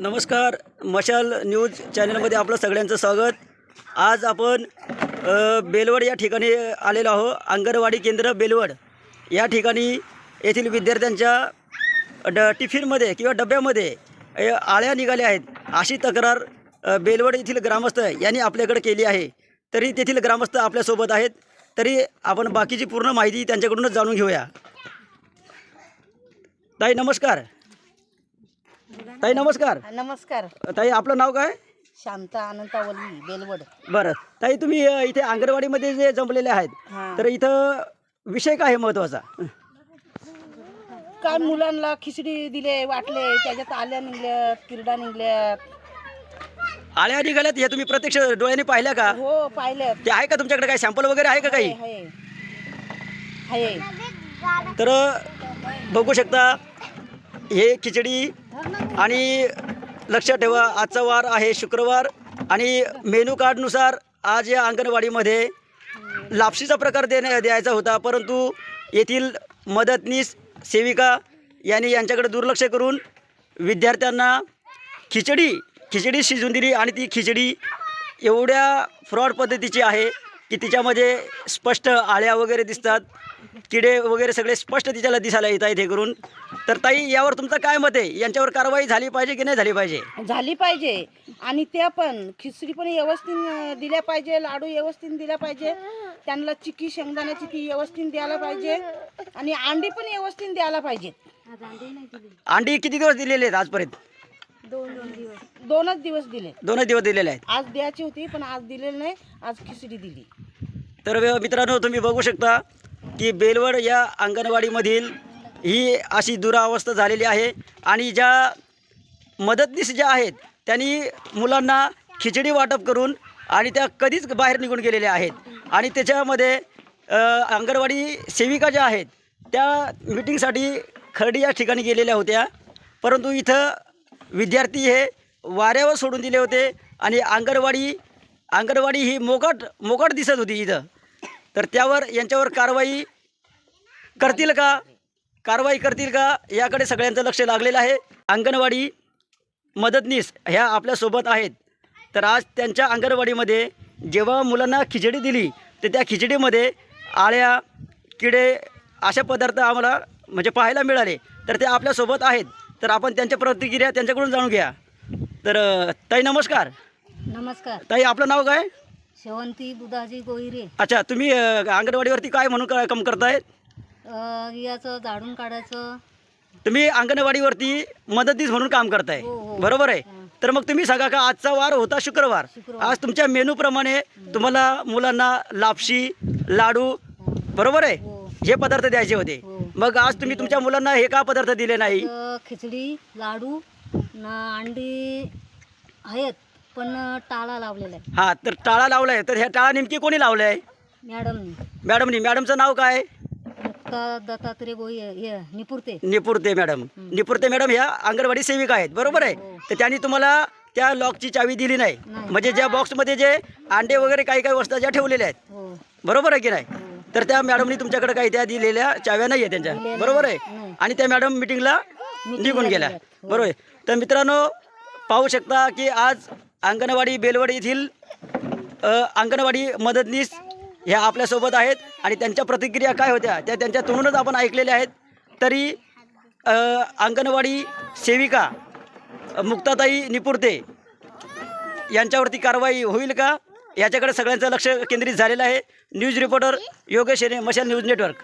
नमस्कार मशाल न्यूज चॅनलमध्ये आपलं सगळ्यांचं स्वागत. आज आपण बेलवड या ठिकाणी आलेलो आहो अंगणवाडी केंद्र बेलवड या ठिकाणी येथील विद्यार्थ्यांच्या ड टिफिनमध्ये किंवा डब्यामध्ये आळ्या निघाल्या आहेत. अशी तक्रार बेलवड येथील ग्रामस्थ यांनी आपल्याकडे केली आहे. तरी तेथील ग्रामस्थ आपल्यासोबत आहेत. तरी आपण बाकीची पूर्ण माहिती त्यांच्याकडूनच जाणून घेऊया. ताई नमस्कार. ताई नमस्कार. नमस्कार. ताई आपलं नाव काय? शांता अनंतावल्ली बेलवड. बरं. ताई तुम्ही अ, इथे अंगणवाडीमध्ये जे जमलेले आहेत. तर इथं विषय काय आहे महत्त्वाचा काय मुलांना खिचडी दिले वाटले त्याच्यात आल्या निघल्यात किरडा निघल्यात. आळ्या निघाल्यात हे तुम्ही प्रत्यक्ष डोळ्याने पाहिल्या का? हो पाहिल्यात. ते आहे का तुमच्याकडे काही सॅम्पल वगैरे आहे का काही? तर बघू शकता हे खिचडी आणि लक्षात ठेवा आजचा वार आहे शुक्रवार आणि मेनू कार्डनुसार आज या अंगणवाडीमध्ये लापशीचा प्रकार देण्या द्यायचा होता परंतु येथील मदतनीस सेविका यांनी यांच्याकडे दुर्लक्ष करून विद्यार्थ्यांना खिचडी खिचडी शिजून दिली आणि ती खिचडी एवढ्या फ्रॉड पद्धतीची आहे की तिच्यामध्ये स्पष्ट आळ्या वगैरे दिसतात किडे वगैरे सगळे स्पष्ट तिच्याला दिसायला येत आहेत हे करून. तर ताई यावर तुमचं काय मत आहे? यांच्यावर कारवाई झाली पाहिजे की नाही झाली पाहिजे? झाली पाहिजे. आणि त्या पण खिचडी पण व्यवस्थित दिल्या पाहिजे लाडू व्यवस्थित दिल्या पाहिजे. त्यांना चिकी शेंगदाण्याची ती व्यवस्थित द्यायला पाहिजे. आणि अंडी पण व्यवस्थित द्यायला पाहिजे अंडी किती दिवस दिलेले आहेत आजपर्यंत? दोनच दिवस दिले. दोनच दिवस दिलेले आहेत. आज द्यायची होती पण आज दिलेली नाही. आज खिचडी दिली. तर मित्रांनो तुम्ही बघू शकता की बेलवड या अंगणवाडीमधील ही अशी दुरावस्था झालेली आहे आणि ज्या मदतनीस ज्या आहेत त्यांनी मुलांना खिचडी वाटप करून आणि त्या कधीच बाहेर निघून गेलेल्या आहेत. आणि त्याच्यामध्ये अ, अंगणवाडी सेविका ज्या आहेत त्या मिटिंगसाठी खर्डी या ठिकाणी गेलेल्या होत्या. परंतु इथं विद्यार्थी हे वाऱ्यावर सोडून दिले होते आणि अंगणवाडी अंगणवाडी ही मोकट मोकट दिसत होती इथं. तर त्यावर यांच्यावर कारवाई करतील का? कारवाई करतील का? याकडे सगळ्यांचं लक्ष लागलेलं आहे. अंगणवाडी मदतनीस ह्या आपल्यासोबत आहेत. तर आज त्यांच्या अंगणवाडीमध्ये जेव्हा मुलांना खिचडी दिली तर त्या खिचडीमध्ये आळ्या किडे अशा पदार्थ आम्हाला म्हणजे पाहायला मिळाले. तर ते आपल्यासोबत आहेत. तर आपण त्यांच्या प्रतिक्रिया त्यांच्याकडून जाणून घ्या तर अ, ताई नमस्कार. नमस्कार. ताई आपलं नाव काय? शेवंती बुधाजी गोईरे अच्छा तुम्ही अ, अंगणवाडीवरती काय म्हणून का- काम करताय? अ, याचं झाडून काढायचं. तुम्ही अंगणवाडीवरती मदतीस म्हणून काम करताय. हो, हो. बरोबर आहे. तर मग तुम्ही सांगा का आजचा वार होता शुक्रवार. शुक्रवार. आज तुमच्या मेनूप्रमाणे तुम्हाला मुलांना लापशी लाडू बरोबर आहे? हो. हे पदार्थ द्यायचे होते. हो. मग आज तुम्ही तुमच्या मुलांना हे का पदार्थ दिले नाही? तर खिचडी लाडू न अंडी आहेत पण टाळा लावलेला आहे. हा तर टाळा लावलाय तर ह्या टाळा नेमकी कोणी लावलाय? मॅडमनी. मॅडमनी. मॅडमचं नाव काय? दत्तात्रय हे निपुरते. निपुरते मॅडम. निपुरते मॅडम ह्या अंगणवाडी सेविका आहेत. बरोबर आहे? हो. तर त्यांनी तुम्हाला त्या लॉकची चावी दिली नाही. नाही. म्हणजे ज्या बॉक्समध्ये जे अंडे वगैरे काही काही वस्तू ज्या ठेवलेल्या आहेत. हो. बरोबर आहे की नाही. तर त्या मॅडमनी तुमच्याकडे काही त्या दिलेल्या चाव्या नाही आहे त्यांच्या बरोबर आहे. आणि त्या मॅडम मिटिंगला निघून गेल्या. हो. बरोबर आहे? तर मित्रांनो पाहू शकता की आज अंगणवाडी बेलवड येथील अंगणवाडी मदतनीस ह्या आपल्यासोबत आहेत आणि त्यांच्या प्रतिक्रिया काय होत्या त्या त्यांच्या तोंडूनच आपण ऐकलेल्या आहेत. तरी अंगणवाडी सेविका मुक्ताताई निपुरते यांच्यावरती कारवाई होईल का? याच्याकडे सगळ्यांचं लक्ष केंद्रित झालेलं आहे. न्यूज रिपोर्टर योगेश मशाल न्यूज नेटवर्क.